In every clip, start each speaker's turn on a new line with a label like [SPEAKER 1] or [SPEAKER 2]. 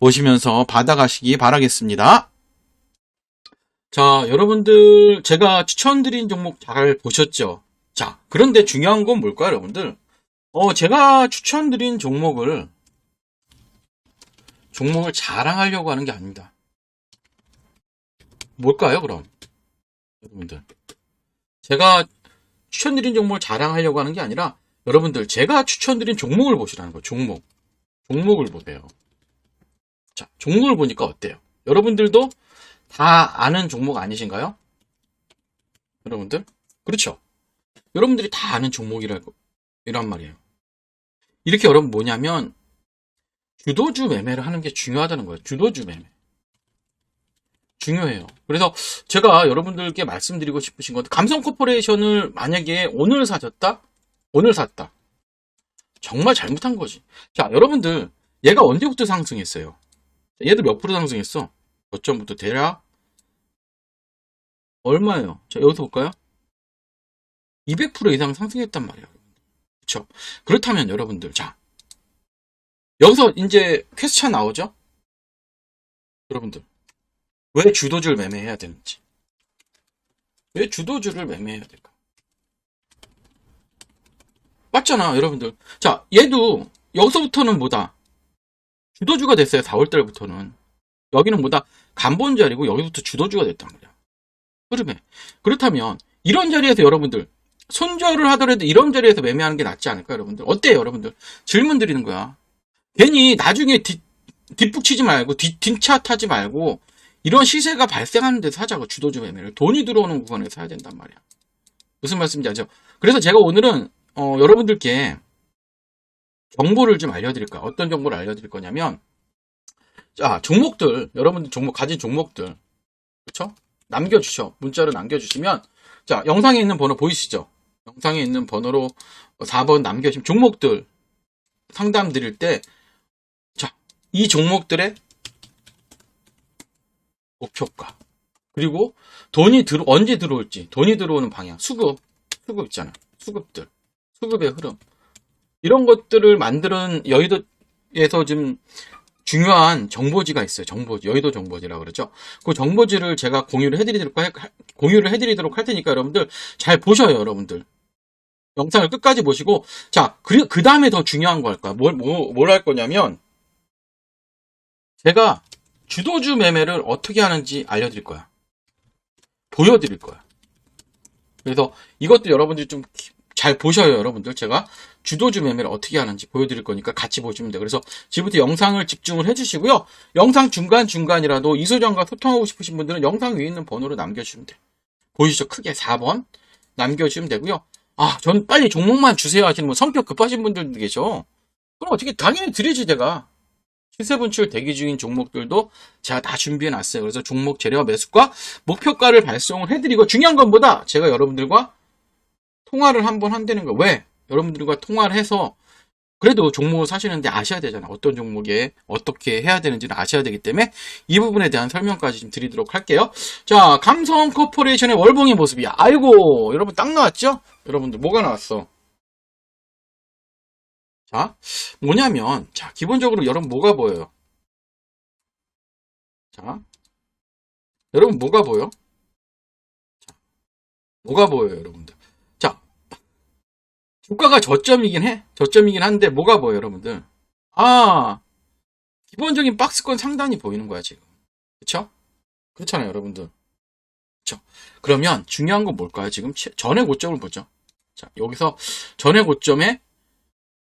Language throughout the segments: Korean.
[SPEAKER 1] 보시면서 받아가시기 바라겠습니다. 자, 여러분들, 제가 추천드린 종목 잘 보셨죠? 자, 그런데 중요한 건 뭘까요, 여러분들? 어, 제가 추천드린 종목을, 종목을 자랑하려고 하는 게 아닙니다. 뭘까요, 그럼? 여러분들. 제가 추천드린 종목을 자랑하려고 하는 게 아니라, 여러분들, 제가 추천드린 종목을 보시라는 거예요, 종목. 종목을 보세요. 자, 종목을 보니까 어때요? 여러분들도 다 아는 종목 아니신가요? 여러분들? 그렇죠. 여러분들이 다 아는 종목이라고, 이란 말이에요. 이렇게 여러분 뭐냐면, 주도주 매매를 하는 게 중요하다는 거예요. 주도주 매매. 중요해요. 그래서 제가 여러분들께 말씀드리고 싶으신 건, 감성 코퍼레이션을 만약에 오늘 사셨다? 오늘 샀다. 정말 잘못한 거지. 자, 여러분들, 얘가 언제부터 상승했어요? 얘도 몇 프로 상승했어? 저점부터 대략 얼마예요? 자, 여기서 볼까요? 200% 이상 상승했단 말이에요. 그렇죠? 그렇다면 여러분들, 자, 여기서 이제 퀘스천 나오죠? 여러분들, 왜 주도주를 매매해야 되는지. 왜 주도주를 매매해야 될까? 맞잖아, 여러분들. 자, 얘도 여기서부터는 뭐다? 주도주가 됐어요. 4월달부터는. 여기는 뭐다? 간본 자리고 여기부터 주도주가 됐단 말이야. 흐름에. 그렇다면 이런 자리에서 여러분들 손절을 하더라도 이런 자리에서 매매하는 게 낫지 않을까요, 여러분들? 어때요, 여러분들? 질문 드리는 거야. 괜히 나중에 뒷, 뒷북 치지 말고 뒷, 뒷차 타지 말고 이런 시세가 발생하는 데서 하자고 주도주 매매를 돈이 들어오는 구간에서 사야 된단 말이야. 무슨 말씀인지 알죠? 그래서 제가 오늘은 어, 여러분들께 정보를 좀 알려드릴까? 어떤 정보를 알려드릴 거냐면, 자, 종목들, 여러분들 종목, 가진 종목들, 그쵸? 남겨주셔. 문자로 남겨주시면, 자, 영상에 있는 번호 보이시죠? 영상에 있는 번호로 4번 남겨주시면, 종목들 상담 드릴 때, 자, 이 종목들의 목표가, 그리고 돈이 들어, 언제 들어올지, 돈이 들어오는 방향, 수급, 수급 있잖아. 수급들, 수급의 흐름. 이런 것들을 만드는 여의도에서 지금 중요한 정보지가 있어요. 정보지, 여의도 정보지라고 그러죠. 그 정보지를 제가 공유를 해드리도록, 할, 공유를 해드리도록 할 테니까 여러분들 잘 보셔요, 여러분들. 영상을 끝까지 보시고, 자, 그, 그 다음에 더 중요한 거 할 거야. 뭘, 뭐, 뭘 할 거냐면, 제가 주도주 매매를 어떻게 하는지 알려드릴 거야. 보여드릴 거야. 그래서 이것도 여러분들이 좀 잘 보셔요, 여러분들. 제가 주도주 매매를 어떻게 하는지 보여드릴 거니까 같이 보시면 돼요. 그래서 지금부터 영상을 집중을 해주시고요. 영상 중간중간이라도 이소장과 소통하고 싶으신 분들은 영상 위에 있는 번호로 남겨주시면 돼요. 보이시죠? 크게 4번 남겨주시면 되고요. 아, 전 빨리 종목만 주세요 하시는 분, 성격 급하신 분들도 계셔. 그럼 어떻게, 당연히 드리지, 제가. 시세 분출 대기 중인 종목들도 제가 다 준비해 놨어요. 그래서 종목 재료와 매수가 목표가를 발송을 해드리고 중요한 건 뭐다? 제가 여러분들과 통화를 한번 한다는 거. 왜? 여러분들과 통화를 해서 그래도 종목을 사시는데 아셔야 되잖아. 어떤 종목에 어떻게 해야 되는지를 아셔야 되기 때문에 이 부분에 대한 설명까지 좀 드리도록 할게요. 자, 감성 코퍼레이션의 월봉의 모습이야. 아이고, 여러분 딱 나왔죠? 여러분들 뭐가 나왔어? 자, 뭐냐면, 자, 기본적으로 여러분 뭐가 보여요? 자, 여러분 뭐가 보여? 자, 뭐가 보여요, 여러분들? 자, 주가가 저점이긴 해. 저점이긴 한데 뭐가 보여요, 여러분들? 아, 기본적인 박스권 상단이 보이는 거야, 지금. 그쵸? 그렇잖아요, 여러분들. 그쵸? 그러면 중요한 건 뭘까요? 지금 최- 전의 고점을 보죠. 자, 여기서 전의 고점에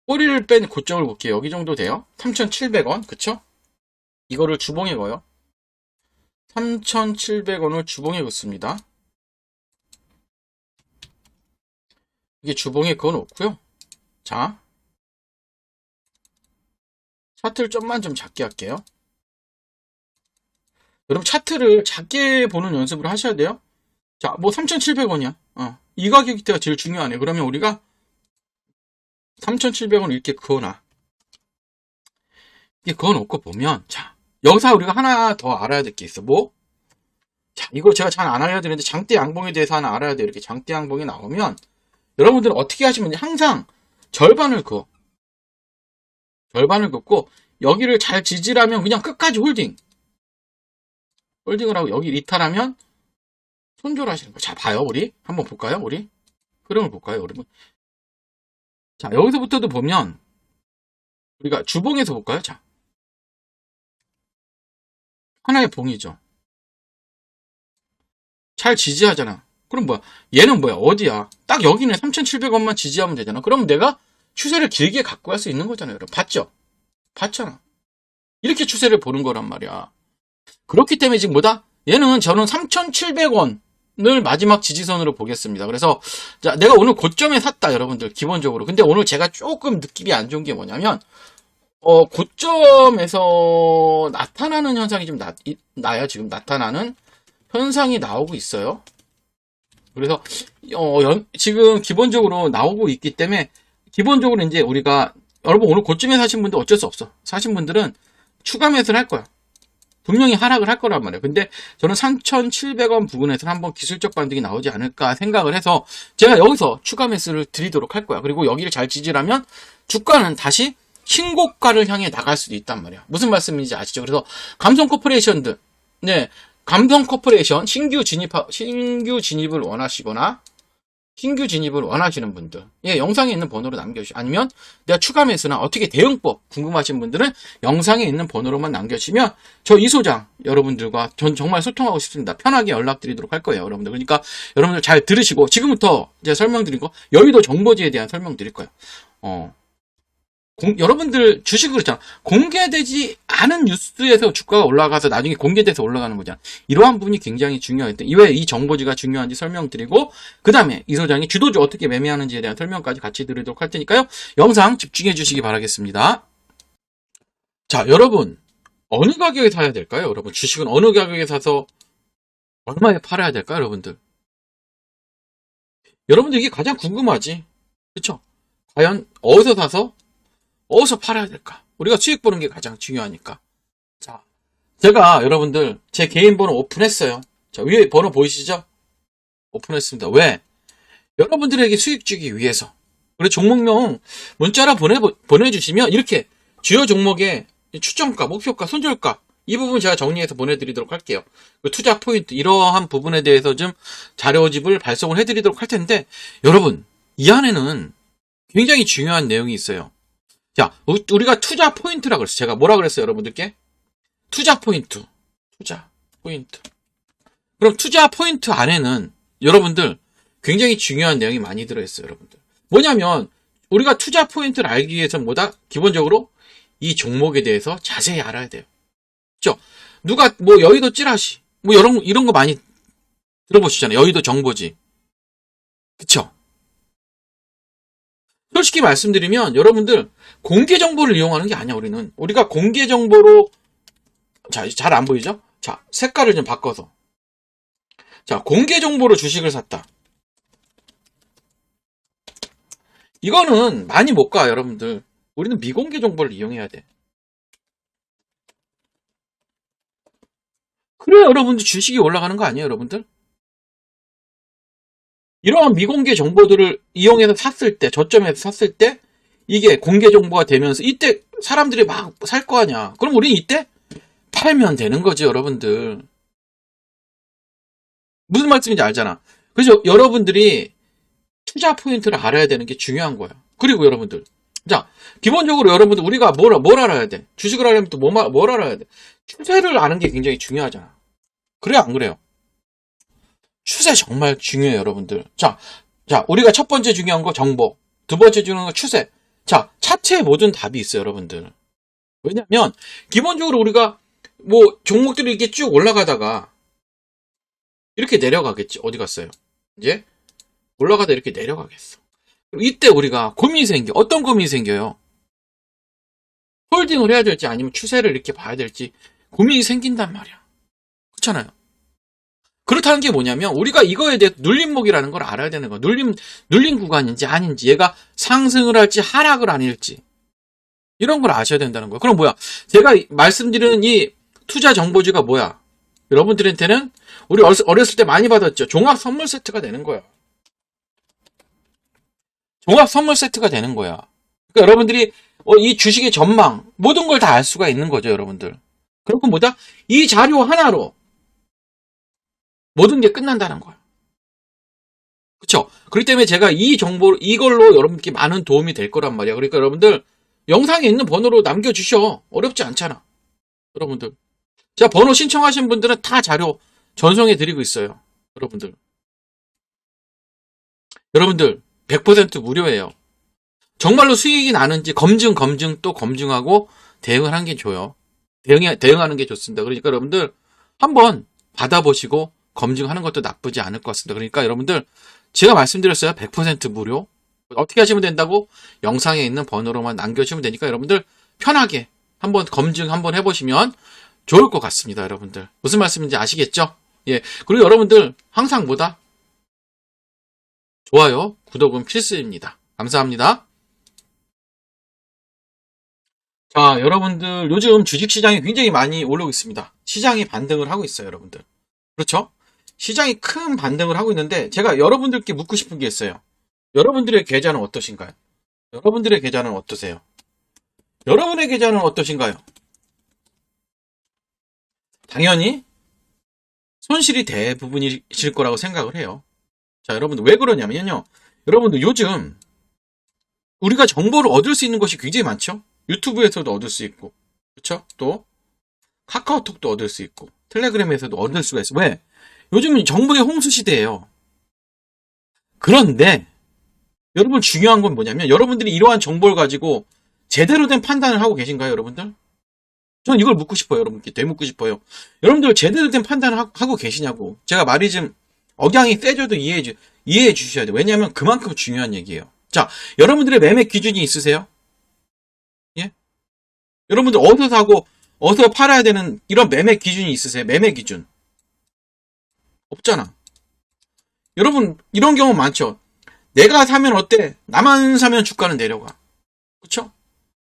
[SPEAKER 1] 꼬리를 뺀 고점을 볼게요. 여기 정도 돼요. 3,700원. 그쵸? 이거를 주봉에 거요. 3,700원을 주봉에 긋습니다. 이게 주봉에 그어 놓고요. 자. 차트를 좀만 좀 작게 할게요. 여러분 차트를 작게 보는 연습을 하셔야 돼요. 자, 뭐 3,700원이야. 어. 이 가격대가 제일 중요하네. 그러면 우리가 3,700원 이렇게 그어놔. 이렇게 그어놓고 보면, 자, 여기서 우리가 하나 더 알아야 될 게 있어. 뭐? 자, 이거 제가 잘 안 알려드리는데 장대 양봉에 대해서 하나 알아야 돼요. 이렇게 장대 양봉이 나오면 여러분들은 어떻게 하시면 항상 절반을 그어. 절반을 긋고 여기를 잘 지지라면 그냥 끝까지 홀딩. 홀딩을 하고 여기 리탈하면 손절하시는 거. 자, 봐요, 우리. 한번 볼까요, 우리? 흐름을 볼까요, 여러분? 자, 여기서부터도 보면 우리가 주봉에서 볼까요? 자. 하나의 봉이죠. 잘 지지하잖아. 그럼 뭐야? 얘는 뭐야? 어디야? 딱 여기는 3,700원만 지지하면 되잖아. 그럼 내가 추세를 길게 갖고 갈 수 있는 거잖아요. 여러분. 봤죠? 봤잖아. 이렇게 추세를 보는 거란 말이야. 그렇기 때문에 지금 뭐다? 얘는 저는 3,700원을 마지막 지지선으로 보겠습니다. 그래서 자, 내가 오늘 고점에 샀다, 여러분들. 기본적으로. 근데 오늘 제가 조금 느낌이 안 좋은 게 뭐냐면 어, 고점에서 나타나는 현상이 좀 나, 이- 나야 지금 나타나는 현상이 나오고 있어요. 그래서 어, 연- 지금 기본적으로 나오고 있기 때문에 기본적으로 이제 우리가 여러분 오늘 고점에 사신 분들 어쩔 수 없어. 사신 분들은 추가 매수를 할 거야. 분명히 하락을 할 거란 말이에요. 근데 저는 3,700원 부근에서 한번 기술적 반등이 나오지 않을까 생각을 해서 제가 여기서 추가 매수를 드리도록 할 거야. 그리고 여기를 잘 지지라면 주가는 다시 신고가를 향해 나갈 수도 있단 말이야. 무슨 말씀인지 아시죠? 그래서 감성 코퍼레이션들, 네, 감성 코퍼레이션 신규 진입 신규 진입을 원하시거나 신규 진입을 원하시는 분들, 예, 영상에 있는 번호로 남겨주시, 아니면 내가 추가 매수나 어떻게 대응법 궁금하신 분들은 영상에 있는 번호로만 남겨주시면 저 이소장 여러분들과 전 정말 소통하고 싶습니다. 편하게 연락드리도록 할 거예요, 여러분들. 그러니까 여러분들 잘 들으시고 지금부터 설명드린 거 여의도 정보지에 대한 설명 드릴 거예요. 어, 공- 여러분들 주식을 그렇잖아. 공개되지 않은 뉴스에서 주가가 올라가서 나중에 공개돼서 올라가는 거잖아. 이러한 부분이 굉장히 중요하기 때문에 왜이 정보지가 중요한지 설명드리고 그 다음에 이 소장이 주도주 어떻게 매매하는지에 대한 설명까지 같이 드리도록 할 테니까요. 영상 집중해 주시기 바라겠습니다. 자, 여러분 어느 가격에 사야 될까요? 여러분 주식은 어느 가격에 사서 얼마에 팔아야 될까요? 여러분들 여러분들 이게 가장 궁금하지. 그쵸? 과연 어디서 사서 어디서 팔아야 될까? 우리가 수익 보는 게 가장 중요하니까. 자, 제가 여러분들 제 개인 번호 오픈했어요. 자, 위에 번호 보이시죠? 오픈했습니다. 왜? 여러분들에게 수익 주기 위해서. 그리고 종목명 문자로 보내, 보내주시면 이렇게 주요 종목의 추정가, 목표가, 손절가 이 부분 제가 정리해서 보내드리도록 할게요. 그 투자 포인트 이러한 부분에 대해서 좀 자료집을 발송을 해드리도록 할 텐데 여러분 이 안에는 굉장히 중요한 내용이 있어요. 자, 우- 우리가 투자 포인트라 그랬어요. 제가 뭐라 그랬어요, 여러분들께? 투자 포인트. 투자 포인트. 그럼 투자 포인트 안에는 여러분들 굉장히 중요한 내용이 많이 들어있어요, 여러분들. 뭐냐면 우리가 투자 포인트를 알기 위해서 뭐다? 기본적으로 이 종목에 대해서 자세히 알아야 돼요. 그죠? 누가 뭐 여의도 찌라시 뭐 이런 이런 거 많이 들어보시잖아요. 여의도 정보지. 그쵸? 솔직히 말씀드리면 여러분들 공개 정보를 이용하는 게 아니야 우리는 우리가 공개 정보로 자 잘 안 보이죠? 자 색깔을 좀 바꿔서 자 공개 정보로 주식을 샀다. 이거는 많이 못 가 여러분들 우리는 미공개 정보를 이용해야 돼. 그래 여러분들 주식이 올라가는 거 아니에요 여러분들? 이러한 미공개 정보들을 이용해서 샀을 때, 저점에서 샀을 때, 이게 공개 정보가 되면서, 이때 사람들이 막 살 거 아니야. 그럼 우리는 이때 팔면 되는 거지, 여러분들. 무슨 말씀인지 알잖아. 그래서 여러분들이 투자 포인트를 알아야 되는 게 중요한 거야. 그리고 여러분들. 자, 기본적으로 여러분들, 우리가 뭘, 뭘 알아야 돼? 주식을 하려면 또 뭐, 뭘 알아야 돼? 추세를 아는 게 굉장히 중요하잖아. 그래요, 안 그래요? 추세 정말 중요해요, 여러분들. 자, 자, 우리가 첫 번째 중요한 거 정보. 두 번째 중요한 거 추세. 자, 차트에 모든 답이 있어요, 여러분들. 왜냐면, 기본적으로 우리가, 뭐, 종목들이 이렇게 쭉 올라가다가, 이렇게 내려가겠지. 어디 갔어요? 이제, 올라가다 이렇게 내려가겠어. 이때 우리가 고민이 생겨. 어떤 고민이 생겨요? 홀딩을 해야 될지 아니면 추세를 이렇게 봐야 될지 고민이 생긴단 말이야. 그렇잖아요. 그렇다는 게 뭐냐면 우리가 이거에 대해 눌림목이라는 걸 알아야 되는 거야. 눌림 눌림 구간인지 아닌지 얘가 상승을 할지 하락을 아닐지 이런 걸 아셔야 된다는 거야. 그럼 뭐야? 제가 이- 말씀드리는 이 투자 정보지가 뭐야? 여러분들한테는 우리 어렸- 어렸을 때 많이 받았죠. 종합 선물 세트가 되는 거야. 종합 선물 세트가 되는 거야. 그러니까 여러분들이 어, 이 주식의 전망 모든 걸 다 알 수가 있는 거죠, 여러분들. 그렇고 뭐다? 이 자료 하나로 모든 게 끝난다는 거야. 그쵸? 그렇기 때문에 제가 이 정보, 이걸로 여러분께 많은 도움이 될 거란 말이야. 그러니까 여러분들, 영상에 있는 번호로 남겨 주셔. 어렵지 않잖아. 여러분들. 제가 번호 신청하신 분들은 다 자료 전송해 드리고 있어요. 여러분들. 여러분들, 100% 무료예요. 정말로 수익이 나는지 검증, 검증 또 검증하고 대응을 하는 게 좋아요. 대응, 대응하는 게 좋습니다. 그러니까 여러분들, 한번 받아보시고 검증하는 것도 나쁘지 않을 것 같습니다. 그러니까 여러분들, 제가 말씀드렸어요. 100% 무료. 어떻게 하시면 된다고? 영상에 있는 번호로만 남겨주시면 되니까 여러분들 편하게 한번 검증 한번 해보시면 좋을 것 같습니다. 여러분들. 무슨 말씀인지 아시겠죠? 예. 그리고 여러분들 항상 뭐다? 좋아요, 구독은 필수입니다. 감사합니다. 자, 여러분들 요즘 주식시장이 굉장히 많이 오르고 있습니다. 시장이 반등을 하고 있어요, 여러분들. 그렇죠? 시장이 큰 반등을 하고 있는데 제가 여러분들께 묻고 싶은 게 있어요. 여러분들의 계좌는 어떠신가요? 여러분들의 계좌는 어떠세요? 여러분의 계좌는 어떠신가요? 당연히 손실이 대부분이실 거라고 생각을 해요. 자, 여러분들 왜 그러냐면요. 여러분들 요즘 우리가 정보를 얻을 수 있는 것이 굉장히 많죠? 유튜브에서도 얻을 수 있고, 그렇죠? 또 카카오톡도 얻을 수 있고, 텔레그램에서도 얻을 수가 있어. 왜? 요즘은 정보의 홍수 시대예요. 그런데 여러분 중요한 건 뭐냐면 여러분들이 이러한 정보를 가지고 제대로 된 판단을 하고 계신가요, 여러분들? 저는 이걸 묻고 싶어요, 여러분께 되묻고 싶어요. 여러분들 제대로 된 판단을 하- 하고 계시냐고. 제가 말이 좀 억양이 세져도 이해해 주 이해해 주셔야 돼요. 왜냐하면 그만큼 중요한 얘기예요. 자, 여러분들의 매매 기준이 있으세요? 예? 여러분들 어디서 사고 어디서 팔아야 되는 이런 매매 기준이 있으세요? 매매 기준. 없잖아. 여러분, 이런 경우 많죠? 내가 사면 어때? 나만 사면 주가는 내려가. 그쵸?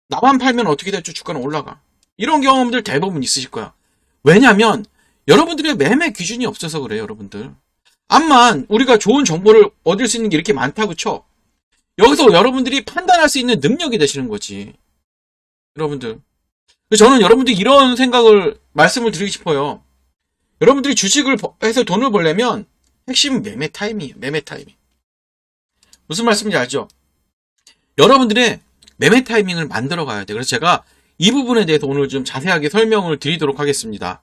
[SPEAKER 1] 나만 팔면 어떻게 될지 주가는 올라가. 이런 경험들 대부분 있으실 거야. 왜냐면, 여러분들의 매매 기준이 없어서 그래요, 여러분들. 암만, 우리가 좋은 정보를 얻을 수 있는 게 이렇게 많다고 쳐. 여기서 여러분들이 판단할 수 있는 능력이 되시는 거지. 여러분들. 저는 여러분들이 이런 생각을 말씀을 드리고 싶어요. 여러분들이 주식을 버- 해서 돈을 벌려면 핵심은 매매 타임이에요. 매매 타이밍. 무슨 말씀인지 알죠? 여러분들의 매매 타이밍을 만들어 가야 돼. 그래서 제가 이 부분에 대해서 오늘 좀 자세하게 설명을 드리도록 하겠습니다.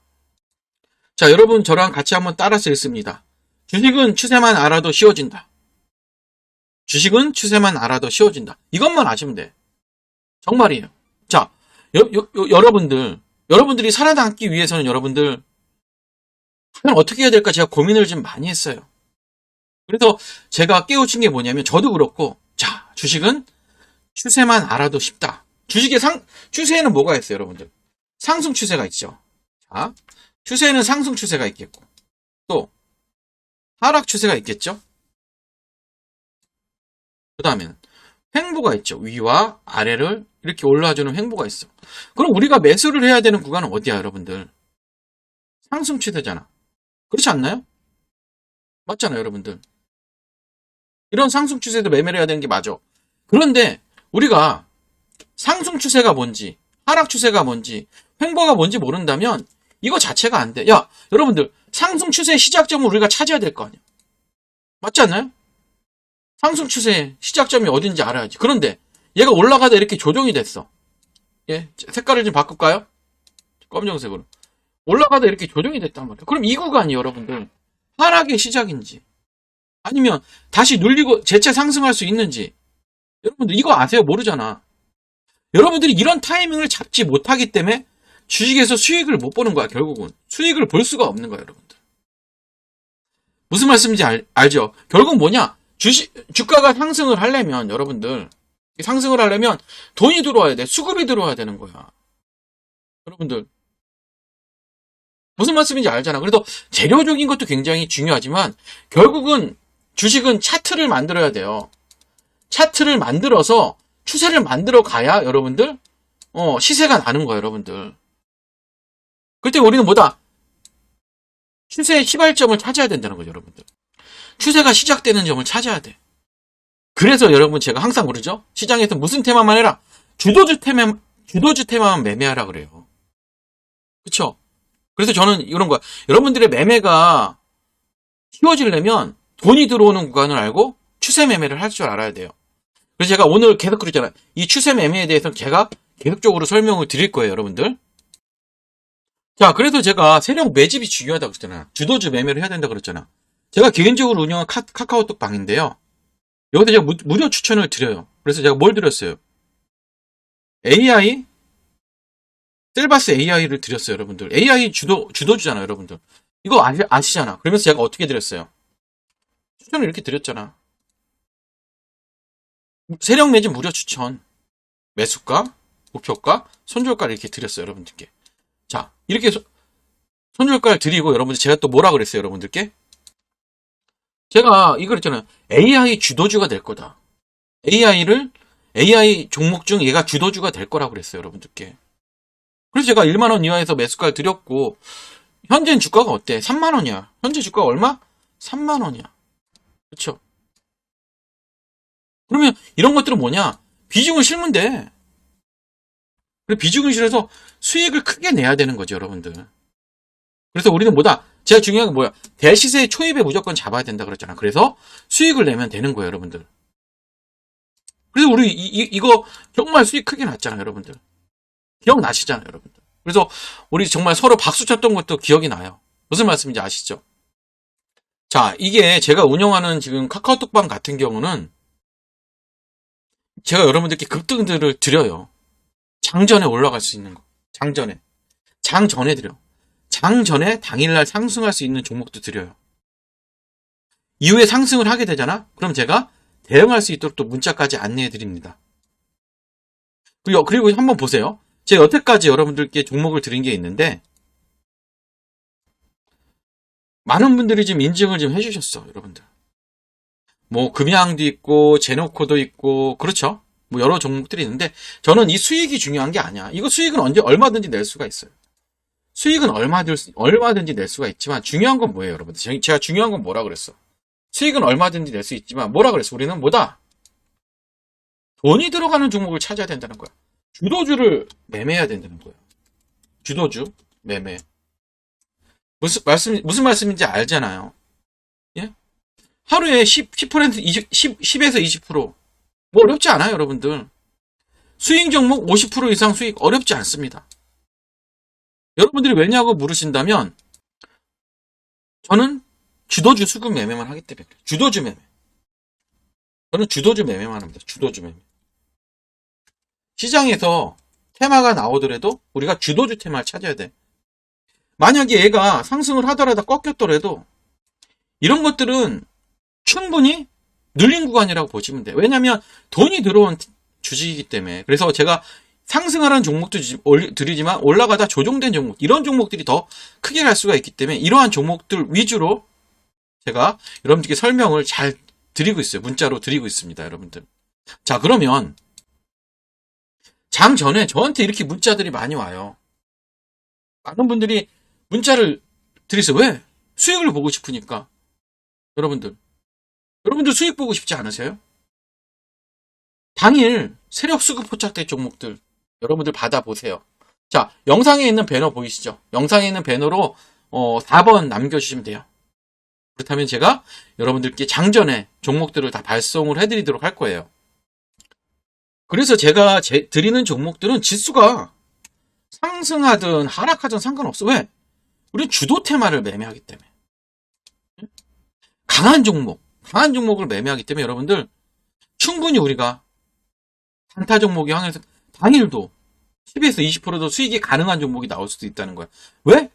[SPEAKER 1] 자, 여러분 저랑 같이 한번 따라서 읽습니다. 주식은 추세만 알아도 쉬워진다. 주식은 추세만 알아도 쉬워진다. 이것만 아시면 돼. 정말이에요. 자, 여, 여, 여- 여러분들, 여러분들이 살아남기 위해서는 여러분들 그럼 어떻게 해야 될까 제가 고민을 좀 많이 했어요. 그래서 제가 깨우친 게 뭐냐면 저도 그렇고 자 주식은 추세만 알아도 쉽다. 주식의 상 추세에는 뭐가 있어요, 여러분들? 상승 추세가 있죠. 자 추세에는 상승 추세가 있겠고 또 하락 추세가 있겠죠. 그 다음에는 횡보가 있죠. 위와 아래를 이렇게 올라주는 횡보가 있어. 그럼 우리가 매수를 해야 되는 구간은 어디야, 여러분들? 상승 추세잖아. 그렇지 않나요? 맞잖아요, 여러분들. 이런 상승 추세도 매매를 해야 되는 게 맞아. 그런데 우리가 상승 추세가 뭔지, 하락 추세가 뭔지, 횡보가 뭔지 모른다면 이거 자체가 안 돼. 야, 여러분들, 상승 추세의 시작점을 우리가 찾아야 될 거 아니야. 맞지 않나요? 상승 추세의 시작점이 어딘지 알아야지. 그런데 얘가 올라가다 이렇게 조정이 됐어. 예, 색깔을 좀 바꿀까요? 검정색으로. 올라가다 이렇게 조정이 됐단 말이에요. 그럼 이 구간이 여러분들 하락의 시작인지 아니면 다시 눌리고 재차 상승할 수 있는지 여러분들 이거 아세요? 모르잖아. 여러분들이 이런 타이밍을 잡지 못하기 때문에 주식에서 수익을 못 보는 거야, 결국은. 수익을 볼 수가 없는 거야, 여러분들. 무슨 말씀인지 알, 알죠? 결국 뭐냐? 주식, 주가가 상승을 하려면, 여러분들, 상승을 하려면 돈이 들어와야 돼. 수급이 들어와야 되는 거야. 여러분들, 무슨 말씀인지 알잖아. 그래도 재료적인 것도 굉장히 중요하지만 결국은 주식은 차트를 만들어야 돼요. 차트를 만들어서 추세를 만들어 가야 여러분들 어, 시세가 나는 거예요, 여러분들. 그때 우리는 뭐다? 추세의 시발점을 찾아야 된다는 거죠, 여러분들. 추세가 시작되는 점을 찾아야 돼. 그래서 여러분 제가 항상 그러죠? 시장에서 무슨 테마만 해라. 주도주 테마, 주도주 테마만 매매하라 그래요. 그쵸? 그래서 저는 이런 거야. 여러분들의 매매가 쉬워지려면 돈이 들어오는 구간을 알고 추세 매매를 할 줄 알아야 돼요. 그래서 제가 오늘 계속 그러잖아요. 이 추세 매매에 대해서는 제가 계속적으로 설명을 드릴 거예요, 여러분들. 자, 그래서 제가 세력 매집이 중요하다고 했잖아요. 주도주 매매를 해야 된다고 그랬잖아. 제가 개인적으로 운영한 카, 카카오톡 방인데요. 여기서 제가 무, 무료 추천을 드려요. 그래서 제가 뭘 드렸어요? AI? 셀바스 AI를 드렸어요, 여러분들. AI 주도, 주도주잖아요, 여러분들. 이거 아시, 아시잖아. 그러면서 제가 어떻게 드렸어요? 추천을 이렇게 드렸잖아. 세력 매집 무료 추천. 매수가, 목표가, 손절가를 이렇게 드렸어요, 여러분들께. 자, 이렇게 소- 손절가를 드리고 여러분들 제가 또 뭐라 그랬어요, 여러분들께? 제가 이거 그랬잖아요. AI 주도주가 될 거다. AI를 AI 종목 중 얘가 주도주가 될 거라고 그랬어요, 여러분들께. 그래서 제가 1만 원 이하에서 매수가를 드렸고 현재 주가가 어때? 3만 원이야. 현재 주가가 얼마? 3만 원이야. 그렇죠? 그러면 이런 것들은 뭐냐? 비중을 실면 돼. 그리고 비중을 실어서 수익을 크게 내야 되는 거죠, 여러분들. 그래서 우리는 뭐다? 제가 중요한 건 뭐야? 대시세 초입에 무조건 잡아야 된다 그랬잖아. 그래서 수익을 내면 되는 거예요, 여러분들. 그래서 우리 이, 이- 이거 정말 수익 크게 났잖아요, 여러분들. 기억나시잖아요, 여러분들. 그래서 우리 정말 서로 박수 쳤던 것도 기억이 나요. 무슨 말씀인지 아시죠? 자, 이게 제가 운영하는 지금 카카오톡방 같은 경우는 제가 여러분들께 급등들을 드려요. 장전에 올라갈 수 있는 거. 장전에. 장전에 드려. 장전에 당일날 상승할 수 있는 종목도 드려요. 이후에 상승을 하게 되잖아? 그럼 제가 대응할 수 있도록 또 문자까지 안내해 드립니다. 그리고, 그리고 한번 보세요. 제가 여태까지 여러분들께 종목을 드린 게 있는데, 많은 분들이 지금 인증을 좀 해주셨어, 여러분들. 뭐, 금양도 있고, 제노코도 있고, 그렇죠? 뭐, 여러 종목들이 있는데, 저는 이 수익이 중요한 게 아니야. 이거 수익은 언제, 얼마든지 낼 수가 있어요. 수익은 얼마든지, 얼마든지 낼 수가 있지만, 중요한 건 뭐예요, 여러분들? 제- 제가 중요한 건 뭐라 그랬어? 수익은 얼마든지 낼 수 있지만, 뭐라 그랬어? 우리는 뭐다? 돈이 들어가는 종목을 찾아야 된다는 거야. 주도주를 매매해야 된다는 거예요. 주도주, 매매. 무슨 말씀, 무슨 말씀인지 알잖아요. 예? 하루에 10, 10%, 20, 10, 10에서 20%. 뭐 어렵지 않아요, 여러분들. 수익 종목 50% 이상 수익 어렵지 않습니다. 여러분들이 왜냐고 물으신다면, 저는 주도주 수급 매매만 하기 때문에. 주도주 매매. 저는 주도주 매매만 합니다. 주도주 매매. 시장에서 테마가 나오더라도 우리가 주도주 테마를 찾아야 돼. 만약에 얘가 상승을 하더라도 꺾였더라도 이런 것들은 충분히 눌린 구간이라고 보시면 돼요. 왜냐하면 돈이 들어온 주식이기 때문에. 그래서 제가 상승하는 종목도 드리지만 올라가다 조정된 종목, 이런 종목들이 더 크게 갈 수가 있기 때문에 이러한 종목들 위주로 제가 여러분들께 설명을 잘 드리고 있어요. 문자로 드리고 있습니다, 여러분들. 자, 그러면 장 전에 저한테 이렇게 문자들이 많이 와요. 많은 분들이 문자를 드리세요. 왜? 수익을 보고 싶으니까. 여러분들. 여러분들 수익 보고 싶지 않으세요? 당일 세력 수급 포착된 종목들 여러분들 받아보세요. 자, 영상에 있는 배너 보이시죠? 영상에 있는 배너로 어, 4번 남겨주시면 돼요. 그렇다면 제가 여러분들께 장전에 종목들을 다 발송을 해드리도록 할 거예요. 그래서 제가 제- 드리는 종목들은 지수가 상승하든 하락하든 상관없어. 왜? 우리는 주도 테마를 매매하기 때문에. 강한 종목, 강한 종목을 매매하기 때문에 여러분들 충분히 우리가 단타 종목이 항해서 당일도 10에서 20%도 수익이 가능한 종목이 나올 수도 있다는 거야. 왜?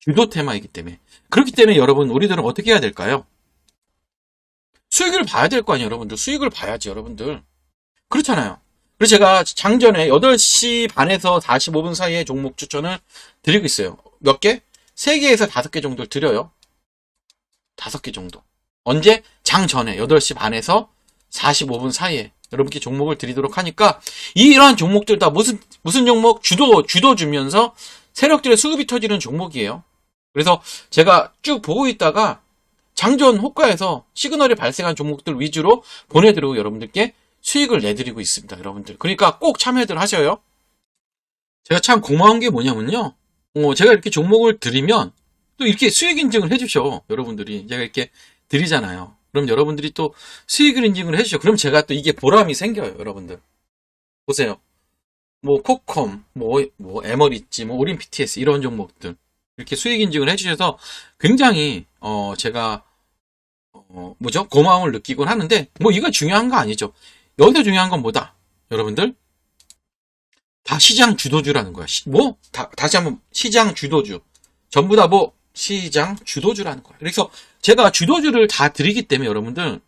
[SPEAKER 1] 주도 테마이기 때문에. 그렇기 때문에 여러분, 우리들은 어떻게 해야 될까요? 수익을 봐야 될 거 아니에요, 여러분들. 수익을 봐야지, 여러분들. 그렇잖아요. 그래서 제가 장전에 8시 반에서 45분 사이에 종목 추천을 드리고 있어요. 몇 개? 3개에서 5개 정도를 드려요. 5개 정도. 언제? 장 전에 8시 반에서 45분 사이에 여러분께 종목을 드리도록 하니까 이러한 종목들 다 무슨 무슨 종목 주도 주도 주면서 세력들의 수급이 터지는 종목이에요. 그래서 제가 쭉 보고 있다가 장전 호가에서 시그널이 발생한 종목들 위주로 보내드리고 여러분들께 수익을 내드리고 있습니다, 여러분들. 그러니까 꼭 참여들 하셔요. 제가 참 고마운 게 뭐냐면요. 어, 제가 이렇게 종목을 드리면 또 이렇게 수익 인증을 해주셔, 여러분들이. 제가 이렇게 드리잖아요. 그럼 여러분들이 또 수익을 인증을 해주셔. 그럼 제가 또 이게 보람이 생겨요, 여러분들. 보세요. 뭐, 코컴, 뭐, 뭐, 에머리지, 뭐, 오린 PTS, 이런 종목들. 이렇게 수익 인증을 해주셔서 굉장히, 어, 제가, 어, 뭐죠? 고마움을 느끼곤 하는데, 뭐, 이거 중요한 거 아니죠. 여기서 중요한 건 뭐다? 여러분들? 다 시장 주도주라는 거야. 시- 뭐? 다, 다시 한번, 시장 주도주. 전부 다 뭐, 시장 주도주라는 거야. 그래서 제가 주도주를 다 드리기 때문에 여러분들,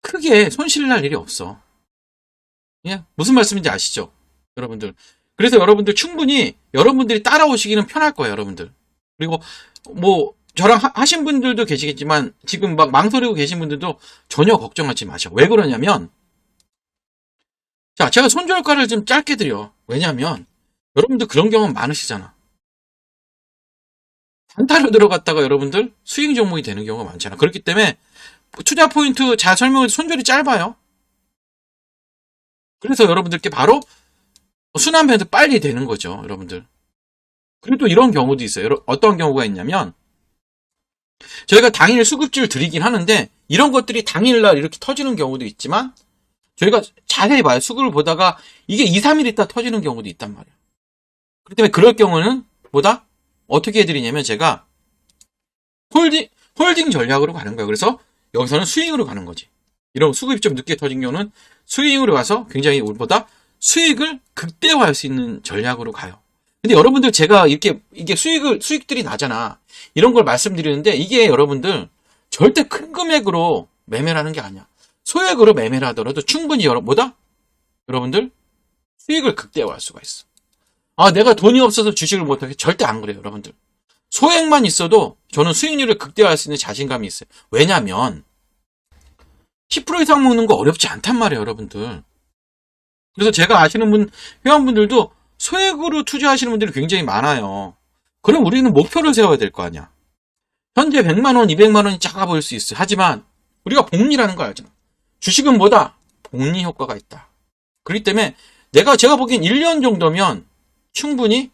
[SPEAKER 1] 크게 손실 날 일이 없어. 예? 무슨 말씀인지 아시죠? 여러분들. 그래서 여러분들 충분히 여러분들이 따라오시기는 편할 거예요, 여러분들. 그리고 뭐 저랑 하- 하신 분들도 계시겠지만 지금 막 망설이고 계신 분들도 전혀 걱정하지 마셔. 왜 그러냐면 자, 제가 손절가를 좀 짧게 드려. 왜냐면 여러분들 그런 경험 많으시잖아. 단타로 들어갔다가 여러분들 수익 종목이 되는 경우가 많잖아. 그렇기 때문에 투자 포인트 잘 설명을 손절이 짧아요. 그래서 여러분들께 바로 순환 배도 빨리 되는 거죠, 여러분들. 그리고 또 이런 경우도 있어요. 어떤 경우가 있냐면 저희가 당일 수급주를 드리긴 하는데 이런 것들이 당일날 이렇게 터지는 경우도 있지만 저희가 자세히 봐요. 수급을 보다가 이게 2, 3일 있다 터지는 경우도 있단 말이에요. 그렇기 때문에 그럴 경우는 뭐다? 어떻게 해드리냐면 제가 홀딩, 홀딩 전략으로 가는 거예요. 그래서 여기서는 스윙으로 가는 거지. 이런 수급이 좀 늦게 터진 경우는 스윙으로 가서 굉장히 우리보다 수익을 극대화할 수 있는 전략으로 가요. 근데 여러분들 제가 이렇게 이게 수익을 수익들이 나잖아. 이런 걸 말씀드리는데 이게 여러분들 절대 큰 금액으로 매매를 하는 게 아니야. 소액으로 매매를 하더라도 충분히 여러 뭐다? 여러분들 수익을 극대화할 수가 있어. 아, 내가 돈이 없어서 주식을 못하게 절대 안 그래요, 여러분들. 소액만 있어도 저는 수익률을 극대화할 수 있는 자신감이 있어요. 왜냐면 10% 이상 먹는 거 어렵지 않단 말이에요, 여러분들. 그래서 제가 아시는 분, 회원분들도 소액으로 투자하시는 분들이 굉장히 많아요. 그럼 우리는 목표를 세워야 될 거 아니야. 현재 100만원, 200만원이 작아 보일 수 있어요. 하지만 우리가 복리라는 거 알잖아. 주식은 뭐다? 복리 효과가 있다. 그렇기 때문에 내가 제가 보기엔 1년 정도면 충분히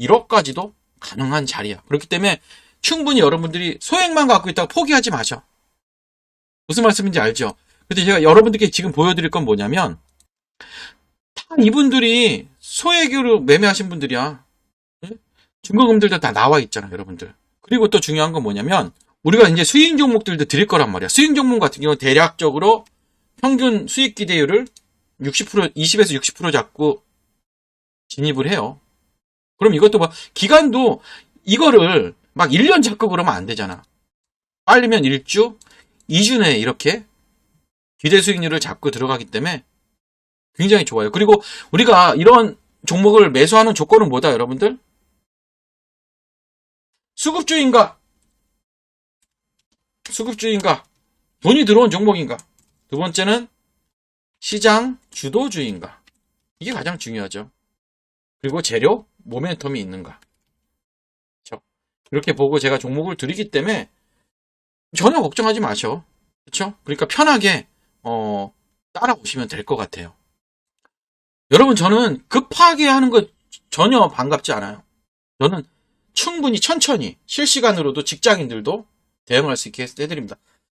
[SPEAKER 1] 1억까지도 가능한 자리야. 그렇기 때문에 충분히 여러분들이 소액만 갖고 있다가 포기하지 마셔. 무슨 말씀인지 알죠? 근데 제가 여러분들께 지금 보여드릴 건 뭐냐면 다 이분들이 소액으로 매매하신 분들이야. 예? 증거금들도 다 나와 있잖아, 여러분들. 그리고 또 중요한 건 뭐냐면 우리가 이제 수익 종목들도 드릴 거란 말이야. 수익 종목 같은 경우는 대략적으로 평균 수익 기대율을 60% 20에서 60% 잡고 진입을 해요. 그럼 이것도 뭐 기간도 이거를 막 1년 잡고 그러면 안 되잖아. 빨리면 1주, 2주 내에 이렇게 기대 수익률을 잡고 들어가기 때문에 굉장히 좋아요. 그리고 우리가 이런 종목을 매수하는 조건은 뭐다, 여러분들? 수급주인가? 수급주인가? 돈이 들어온 종목인가? 두 번째는 시장 주도주인가? 이게 가장 중요하죠. 그리고 재료, 모멘텀이 있는가? 그렇죠? 이렇게 보고 제가 종목을 드리기 때문에 전혀 걱정하지 마셔. 그렇죠? 그러니까 편하게 어, 따라오시면 될 것 같아요. 여러분 저는 급하게 하는 거 전혀 반갑지 않아요. 저는 충분히 천천히 실시간으로도 직장인들도 대응할 수 있게 해드립니다.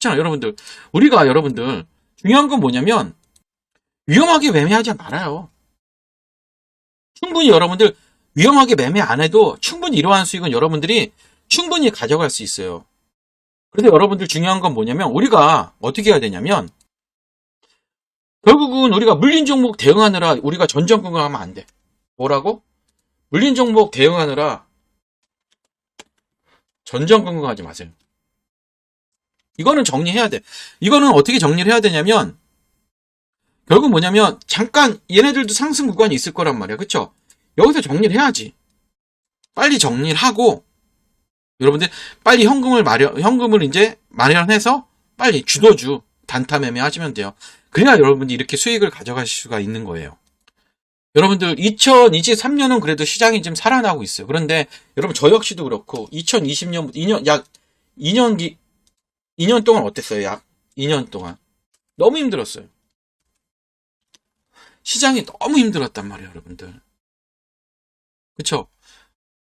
[SPEAKER 1] 그렇잖아, 여러분들. 우리가 여러분들, 중요한 건 뭐냐면, 위험하게 매매하지 말아요. 충분히 여러분들, 위험하게 매매 안 해도 충분히 이러한 수익은 여러분들이 충분히 가져갈 수 있어요. 그런데 여러분들 중요한 건 뭐냐면, 우리가 어떻게 해야 되냐면, 결국은 우리가 물린 종목 대응하느라 우리가 전전긍긍 하면 안 돼. 뭐라고? 물린 종목 대응하느라 전전긍긍 하지 마세요. 이거는 정리해야 돼. 이거는 어떻게 정리를 해야 되냐면, 결국 뭐냐면, 잠깐 얘네들도 상승 구간이 있을 거란 말이야. 그쵸? 여기서 정리를 해야지. 빨리 정리를 하고, 여러분들 빨리 현금을 마련, 현금을 이제 마련해서 빨리 주도주 단타 매매 하시면 돼요. 그래야 여러분들이 이렇게 수익을 가져가실 수가 있는 거예요. 여러분들 2023년은 그래도 시장이 좀 살아나고 있어요. 그런데 여러분 저 역시도 그렇고 2020년 2년 약 2년 기 2년 동안 어땠어요? 약 2년 동안 너무 힘들었어요. 시장이 너무 힘들었단 말이에요, 여러분들. 그쵸?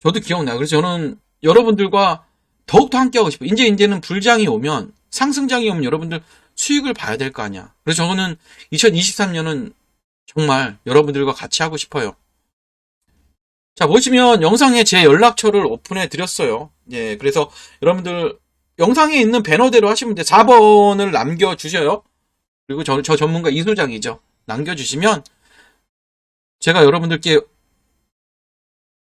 [SPEAKER 1] 저도 기억나요. 그래서 저는 여러분들과 더욱더 함께하고 싶어요. 이제 이제는 불장이 오면 상승장이 오면 여러분들 수익을 봐야 될 거 아니야. 그래서 저는 2023년은 정말 여러분들과 같이 하고 싶어요. 자, 보시면 영상에 제 연락처를 오픈해 드렸어요. 예, 그래서 여러분들 영상에 있는 배너대로 하시면 돼. 4번을 남겨주셔요. 그리고 저, 저 전문가 이소장이죠. 남겨주시면 제가 여러분들께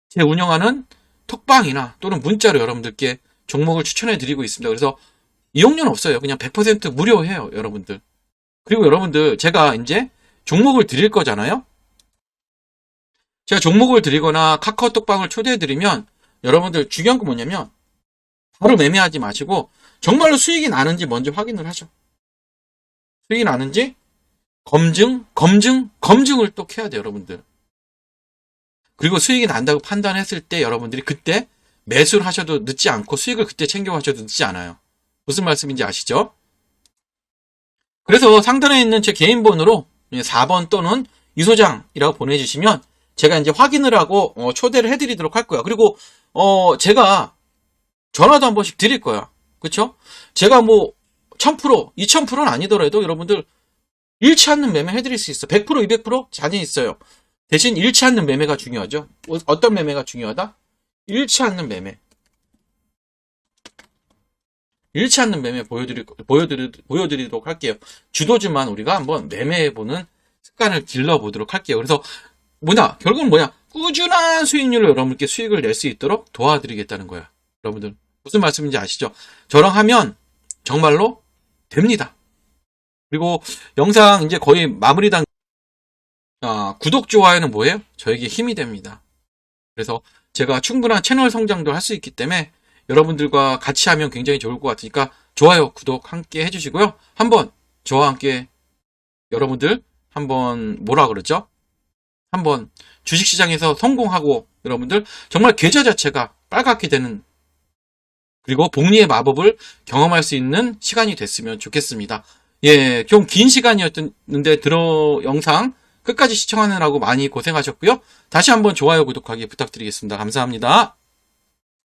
[SPEAKER 1] 제 운영하는 톡방이나 또는 문자로 여러분들께 종목을 추천해 드리고 있습니다. 그래서 이용료는 없어요. 그냥 100% 무료해요, 여러분들. 그리고 여러분들, 제가 이제 종목을 드릴 거잖아요? 제가 종목을 드리거나 카카오톡방을 초대해 드리면 여러분들 중요한 건 뭐냐면 바로 매매하지 마시고 정말로 수익이 나는지 먼저 확인을 하죠. 수익이 나는지 검증, 검증, 검증을 또 해야 돼요, 여러분들. 그리고 수익이 난다고 판단했을 때 여러분들이 그때 매수를 하셔도 늦지 않고 수익을 그때 챙겨 가셔도 늦지 않아요. 무슨 말씀인지 아시죠? 그래서 상단에 있는 제 개인 번호로 4번 또는 이소장이라고 보내주시면 제가 이제 확인을 하고 어, 초대를 해드리도록 할 거야. 그리고 어, 제가 전화도 한 번씩 드릴 거야. 그쵸? 제가 뭐 1000%, 2000%는 아니더라도 여러분들 잃지 않는 매매 해드릴 수 있어. 100%, 200% 자신 있어요. 대신 잃지 않는 매매가 중요하죠. 어- 어떤 매매가 중요하다? 잃지 않는 매매. 잃지 않는 매매 보여드릴, 보여드리, 보여드리도록 할게요. 주도주만 우리가 한번 매매해보는 습관을 길러보도록 할게요. 그래서 뭐냐, 결국은 뭐냐, 꾸준한 수익률로 여러분께 수익을 낼 수 있도록 도와드리겠다는 거야. 여러분들, 무슨 말씀인지 아시죠? 저랑 하면 정말로 됩니다. 그리고 영상 이제 거의 마무리 단, 아, 구독, 좋아요는 뭐예요? 저에게 힘이 됩니다. 그래서 제가 충분한 채널 성장도 할 수 있기 때문에 여러분들과 같이 하면 굉장히 좋을 것 같으니까 좋아요, 구독 함께 해주시고요. 한번 저와 함께 여러분들 한번 뭐라 그러죠? 한번 주식시장에서 성공하고 여러분들 정말 계좌 자체가 빨갛게 되는 그리고 복리의 마법을 경험할 수 있는 시간이 됐으면 좋겠습니다. 예, 좀 긴 시간이었는데 들어 영상 끝까지 시청하느라고 많이 고생하셨고요. 다시 한번 좋아요, 구독하기 부탁드리겠습니다. 감사합니다.